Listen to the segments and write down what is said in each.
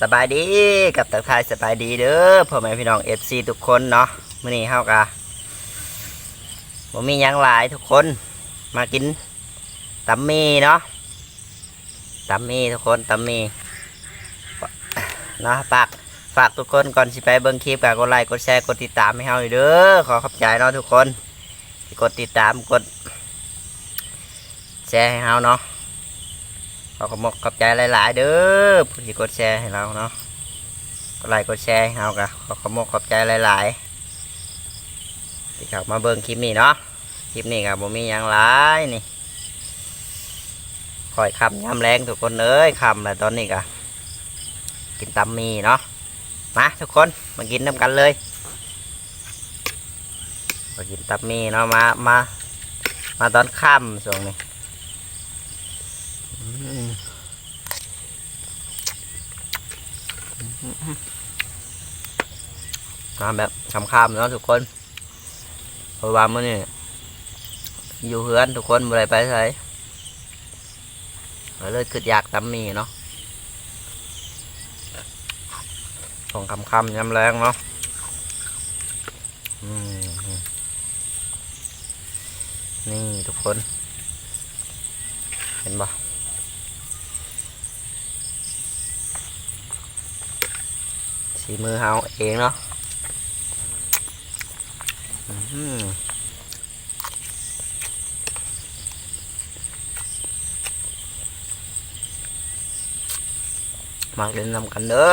สบายดีกับตักทายสบายดีเด้อพ่อแม่พี่น้องเอฟซีทุกคนเนาะมื้อนี้เฮากะบ่มียังหลายทุกคนมากินตำมีเนาะตำมีทุกคนตำมีเนาะฝากฝากทุกคนก่อนสิไปเบิ่งคลิปก็กดไลค์กดแชร์กดติดตามให้เฮาอยเด้อขอขอบใจเนาะทุกคนกดติดตามกดแชร์ให้เฮาเนาะ ขอขอบคุณขอบใจหลาย ๆ เด้อผู้ที่กดแชร์ให้เราเนาะกดไลค์กดแชร์ให้เรากะขอขอบคุณขอบใจหลายๆที่เข้ามาเบิ่งคลิปนี้เนาะคลิปนี้กับผมมีหยังหลายนี่คอยคำยำแรงทุกคนเอ้ยคำแล้วตอนนี้กะกินตำมีเนาะมาทุกคนมากินน้ำกันเลยมากินตำมีเนาะมามามาตอนค่ำช่วงนี้ มาแบบคำๆเนาะทุกคนเพราะว่ามื่อนี้อยู่เฮือนทุกคนบ่ได้ไปไสก็เลยคิดอยากตำมีเนาะของคำๆยำแรงเนาะนี่ทุกคน เห็นบ่ สีมือเฮาเองเนาะอื้อหือมาเล่นนำกันเด้อ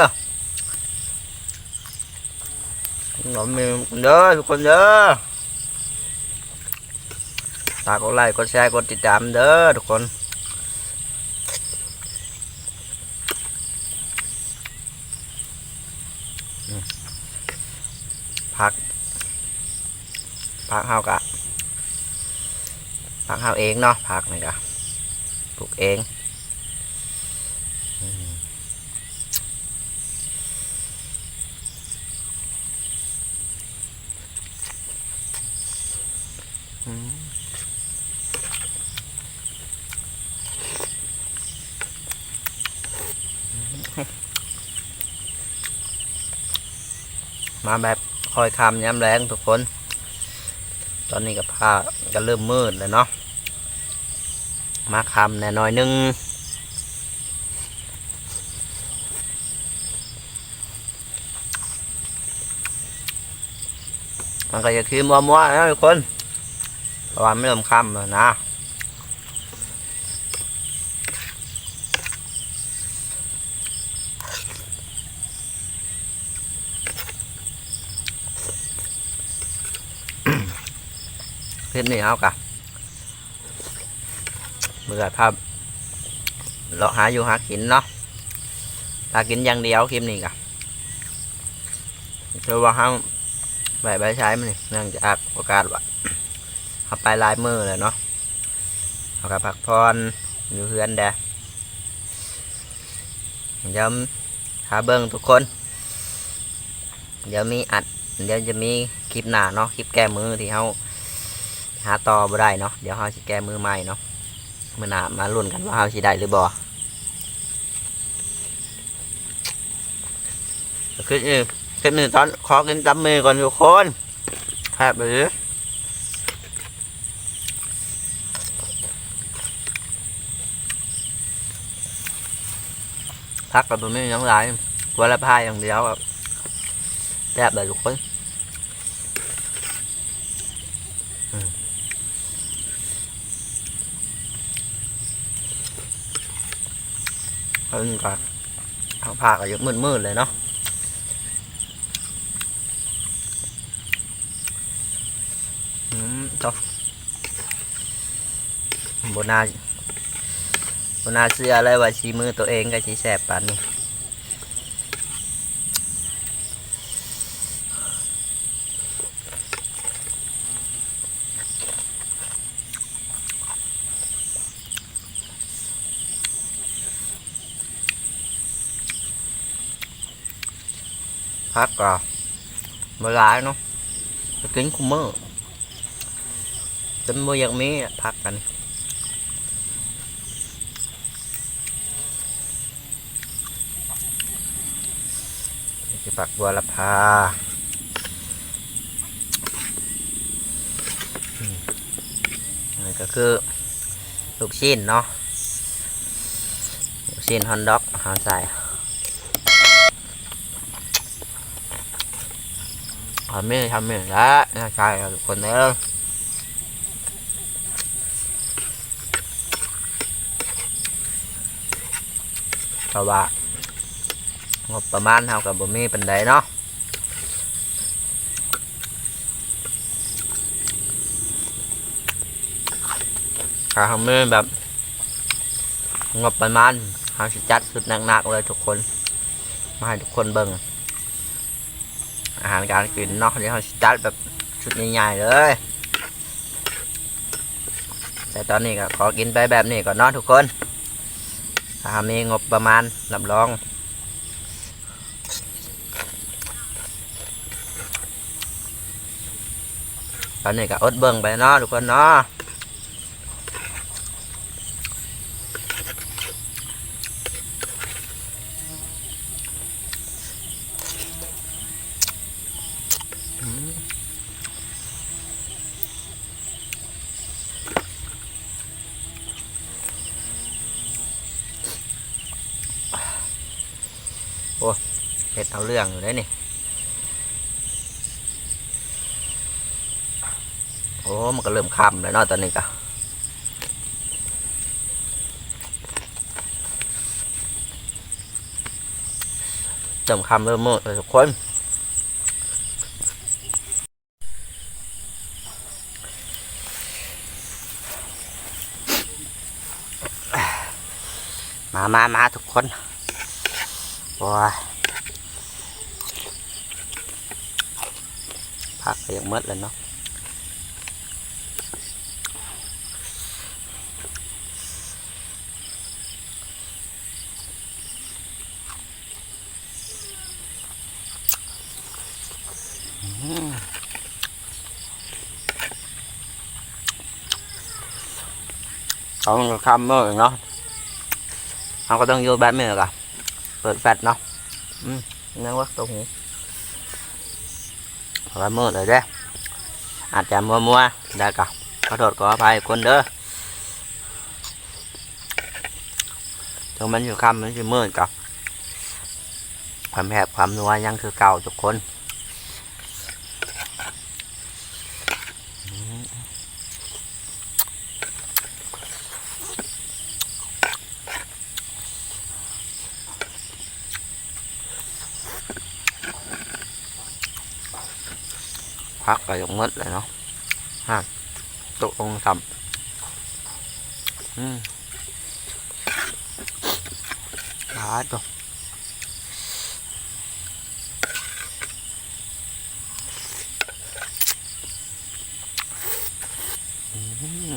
หนมมีกันเด้อทุกคนเด้อฝากกดไลค์กดแชร์กดติดตามเด้อทุกคน ผัก ผักเฮากะผักเฮาเองเนาะผักนี่กะปลูกเองมอืมมาแบบคอยคำย้ำแรงทุกคน ตอนนี้ก็ผ้าก็เริ่มมืดแล้วเนาะมาคำแน่น้อยนึงมันก็จะคือมัวมัวๆนะทุกคนเพราะว่าไม่เริ่มคำแล้วนะ คลิปนี้เอากะเบื่อภาพเราหาอยู่หากินเนาะหากินอย่างเดียวคลิปนี้กะคือว่าห้ามใบใบใช้มันนี่เนื่องจากโอกาสว่าเอาไปลายมือเลยเนาะเอากับพักพรอยู่เฮือนแดเดี๋ยวหาเบิ้งทุกคน เดี๋ยวมีอัด เดี๋ยวจะมีคลิปหน้าเนาะคลิปแก้มือที่เขา หาต่อบ่ได้เนาะเดี๋ยวเฮาสิแก้มือใหม่เนาะมื้อหน้ามาลุ้นกันว่าเฮาสิได้หรือบ่ขึ้นนี่ขึ้นหนี่งตอนขอกินตำมือก่อนทุกคนแทบไปเลยพักกับตัวนี้ยังหลายวันละพายอย่างเดียวอะแทบเลยทุกคน เพิ่นก็ทางภาคก็ยังมืดๆเลยเนาะอืมจบบนาบนาเสื้ออะไรว่าชีมือตัวเองก็ชีแสบปานนี้ พักก็บ่หลายเนาะไปกินคุมเมอร์จนบ่อยากมีอะพักกันพฝักบัวละพานี่ก็คือลูกชิ้นเนาะลูกชิ้นฮอนด็อกหาใส่ ทำไม่ทำไม่ได้นะใช่ทุกคนเด้อเพราะว่างบประมาณเท่ากับบ่มีปันใดเนาะขาทำมือแบบงบประมาณเขาสิจัดสุดหนักๆเลยทุกคน มาให้ทุกคนเบิ่ง อาหารการกินเนาะเดี๋ยวเขาจัดแบบชุดใหญ่ๆเลย แต่ตอนนี้ก็ขอกินไปแบบนี้ก่อนเนาะทุกคน ถ้ามีงบประมาณรับรองตอนนี้ก็อดเบิ่งไปเนาะทุกคนเนาะ เห็ดเอาเรื่องอยู่ได้นี่โอ้มันก็เริ่มค่ำแล้วเนาะตอนนี้ก็เริ่มค่ำเริ่มมืดเลยทุกคนมามามาทุกคนโอ้ ยผักก็ยังหมดเลยเนาะอืมเขาก็คำเมื่อเนาะเขาก็ต้องโยนแบบนี้ก่ะเปิดแฟลชเนาะอืมนั่นวะตัวหูเพราะ ว่ามืดเลยเด้อาจจะมัวมัวได้ก็ขอโทษขออภัยคนเด้อตรงมันอยู่ค่ำมันอยู่มืดกับความแหบความนัวยังคือเก่าทุกคน พักก็ยังมืดเลยเนาะฮะตกลงทำอืมหาตัวอื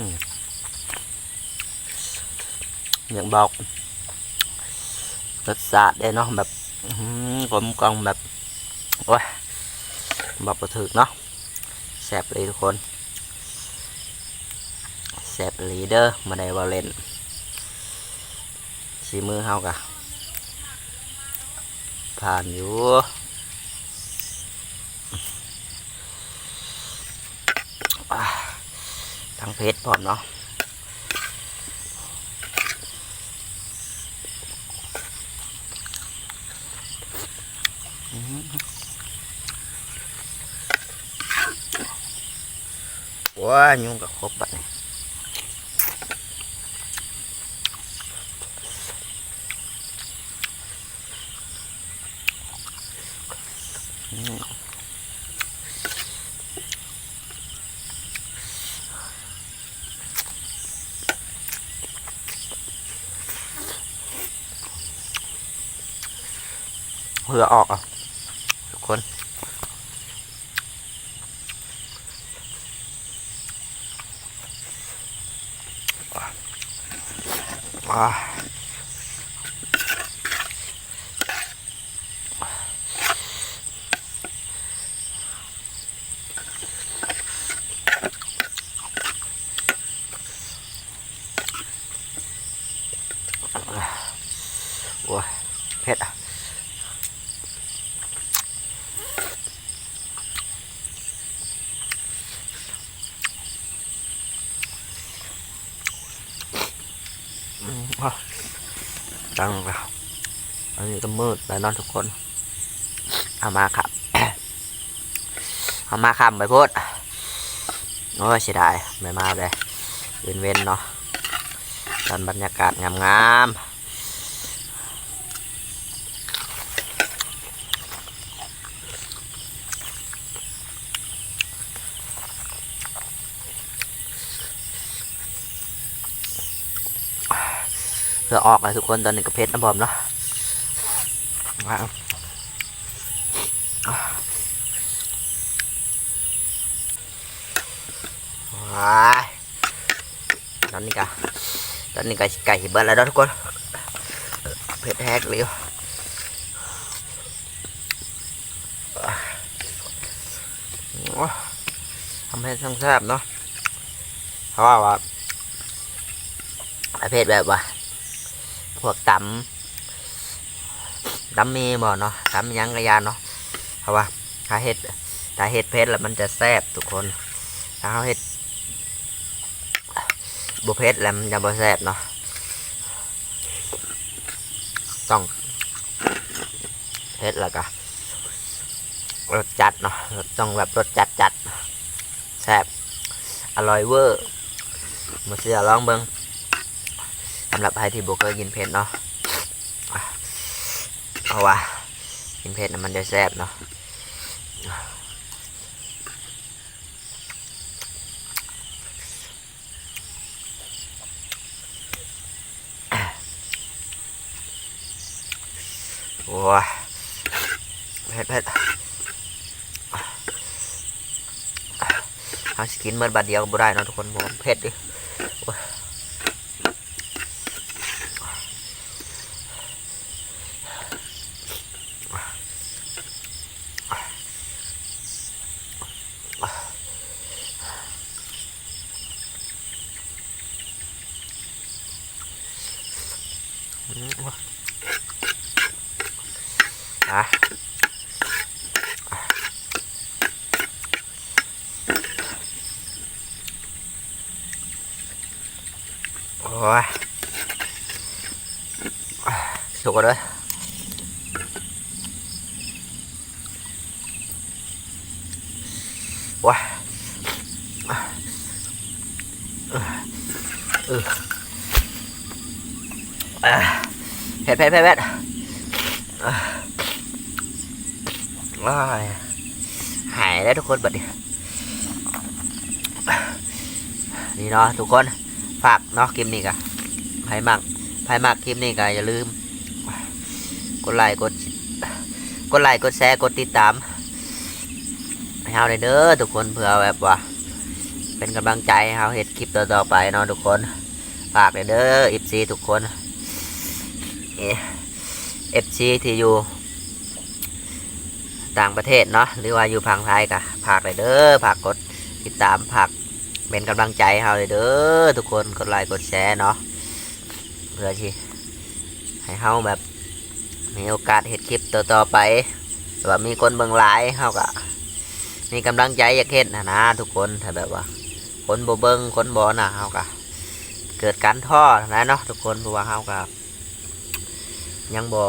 มอย่างบอกรสชาติได้เนาะแบบอื้อหือกลมกล่อมแบบโอ้ยบอกประถึกเนาะ แซบเลยทุกคนแซบลีเดอร์มาได้บอลเล่นชีมือเฮากะผ่านอยู่ทั้งเพชรพร้อมเนาะ อืมว้ายุ่งกับครบบัดนี่อืมเพื่อออกอะทุกคน ว้าโอ้ยเผ็ดอะ จังแล้วอันนี้ก็มืดแล้วนอนทุกคน เอามาครับ เอามาคำไปพูดโอ้ยเสียดายไม่มาเลยเว้นเว้นๆเนาะตอนบรรยากาศงามๆ เพื่อออกเลยทุกคนตอนนี้ก็เพชรนะบอมเนาะว้าวว้ายตอนนี้ก็ตอนนี้ก็ไก่เบิดแล้วนะทุกคนเพชรแฮกเลยโอ้ทำให้ทั้งแซบเนาะเพราะว่าว่าประเภทแบบว่า พวกตำตำมีบ่เนาะตำยังกระยานเนาะเพราะว่าถ้าเห็ดถ้าเห็ดเพชรแล้วมันจะแซ่บทุกคน ถ้าเขาเห็ดบุเพชรแล้วมันจะบ่แซ่บเนาะต้องเผ็ดแล้วก็รสจัดเนาะต้องแบบรสจัดจัดแซ่บอร่อยเวอร์มาเสียลองเบิงสำหรับใครที่บุกเคยกินเผ็ดเนาะเพราะว่ากินเผ็ดนะมันจะแซ่บเนาะโอ้ยเผ็ดเผ็ดเอาสกินเมื่อบัดเดียวก็บ่ได้เนาะทุกคนผมเผ็ดดิ อืมว่ะอะโอ้ย สุกเลยว้าเออเผ็ดเผ็ดเผ็ดเผ็ดอะอ้ายหายแล้วทุกคนบัดนี้นี่เนาะทุกคนฝากเนาะคลิปนี้กะไผ่มักไผ่มักคลิปนี้กะอย่าลืม กดไลค์กดกดไลค์กดแชร์กดติดตามให้เราได้เด้อทุกคนเพื่อแบบว่า เป็นกำลังใจให้เราเห็ดคลิปต่อๆไปเนาะทุกคนฝากเลยเด้ออิฟซีทุกคนเอฟซีที่อยู่ต่างประเทศเนาะหรือว่าอยู่พังไทยกะฝากเลยเด้อฝากกดติดตามฝากเป็นกำลังใจให้เราเลยเด้อทุกคนกดไลค์กดแชร์เนาะเพื่อที่ให้เฮาแบบ มีโอกาสเห็ดคลิปต่อๆไปแต่ว่ามีคนเบิ่งหลายเฮาก็มีกำลังใจอยากเห็นนะนะทุกคนถ้าแบบว่า คนบ่เบิ่งคนบ่น่ะเฮาก็เกิดการท้อนะเนาะทุกคนเพราะว่าเฮาก็ยังบ่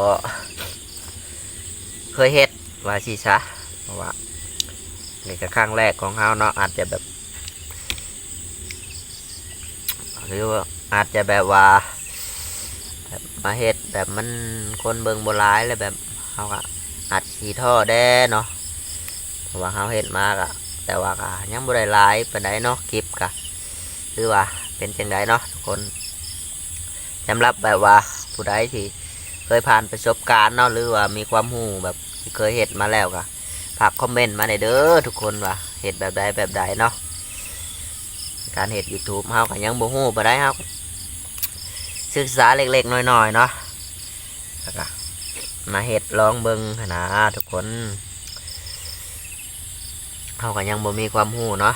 เคยเฮ็ดว่าสิซะเพราะว่านี่ก็ครั้งแรกของเฮาเนาะอาจจะแบบหรือว่าอาจจะแบบว่า แบบมาเฮ็ดแบบมันคนเบิ่งบ่หลายแล้วแบบเฮาก็อาจสิท้อแด้เนาะเพราะว่าเฮาเฮ็ดมากอะแต่ว่าก็ยังบ่ได้หลายปานใดเนาะคลิปก็หรือว่าเป็นจังไดเนาะทุกคนสำหรับแบบว่าผู้ใดที่เคยผ่านประสบการณ์เนาะหรือว่ามีความหูแบบที่เคยเห็ดมาแล้วก็ฝากคอมเมนต์มาในเด้อทุกคนว่าเห็ดแบบใดแบบใดเนาะการเห็ด YouTube เฮาก็ยังบ่ฮู้บ่ได้เฮา ศึกษาเล็กๆน้อยๆเนาะแล้วก็มาเห็ดลองเบิงนะทุกคนเฮาก็ยังบ่มีความฮู้เนาะ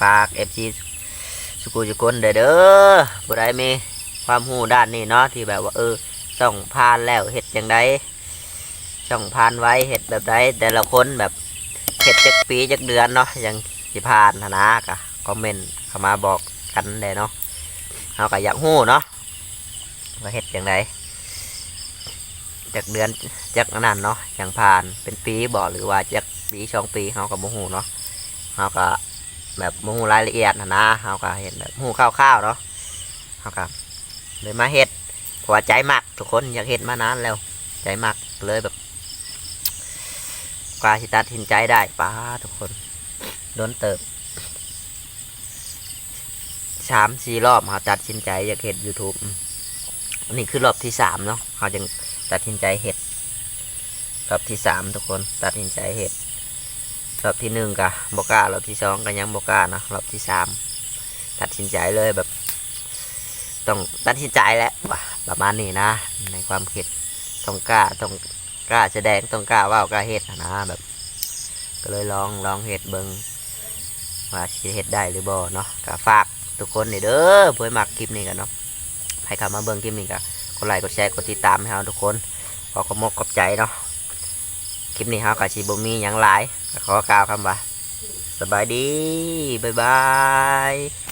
ฝาก FG สุกุจุกคนเด้อเด้อบ่ได้มีความฮู้ด้านนี้เนาะที่แบบว่าเออส่องผ่านแล้วเห็ดอย่างไดส่องผ่านไว้เห็ดแบบใดแต่ละคนแบบเห็ดจักปีจักเดือนเนาะยังสิผ่านนะกะคอมเมนต์เข้ามาบอกกันได้เนาะเราก็อยากฮู้เนาะ ว่าเห็ดอย่างไดจากเดือนจากนั้นเนาะอย่างผ่านเป็นปีบ่หรือว่าจากปีสองปีเฮากับโมหูเนาะเฮาก็แบบโมหูรายละเอียดนะนะเฮาก็เห็นแบบหูคร่าวๆเนาะเฮาก็เลยมาเฮ็ดเพราะว่าใจมักทุกคนอยากเฮ็ดมานานแล้ว ใจมักเลยแบบกว่าสิตัดสินใจได้ป้าทุกคนโดนเติบสามสี่รอบเขาตัดสินใจอยากเห็ด YouTube อันนี้คือรอบที่สามเนาะเขาจึงตัดสินใจเห็ดรอบที่สามทุกคนตัดสินใจเห็ดรอบที่หนึ่งกะบกล้ารอบที่สองก็ยังบกล้านะรอบที่สามตัดสินใจเลยแบบ ต้องตัดสินใจแล้วประมาณนี้นะ ในความคิดต้องกล้าต้องกล้าแสดงต้องกล้าว่ากล้าเฮ็ดนะแบบ ก็เลยลองลองเฮ็ดเบิงว่าเฮ็ดได้หรือบ่เนาะก็ฝากทุกคนนี่เด้อเพื่อมักคลิปนี้กันเนาะ ใครเข้ามาเบิ่งคลิปนี้ก็กดไลค์กดแชร์กดติดตามให้เราทุกคนขอขอบมกขอบใจเนาะคลิปนี้เฮากับชีบมีอย่างหลายก็ขอกล่าวคำว่าสบายดีบ๊ายบาย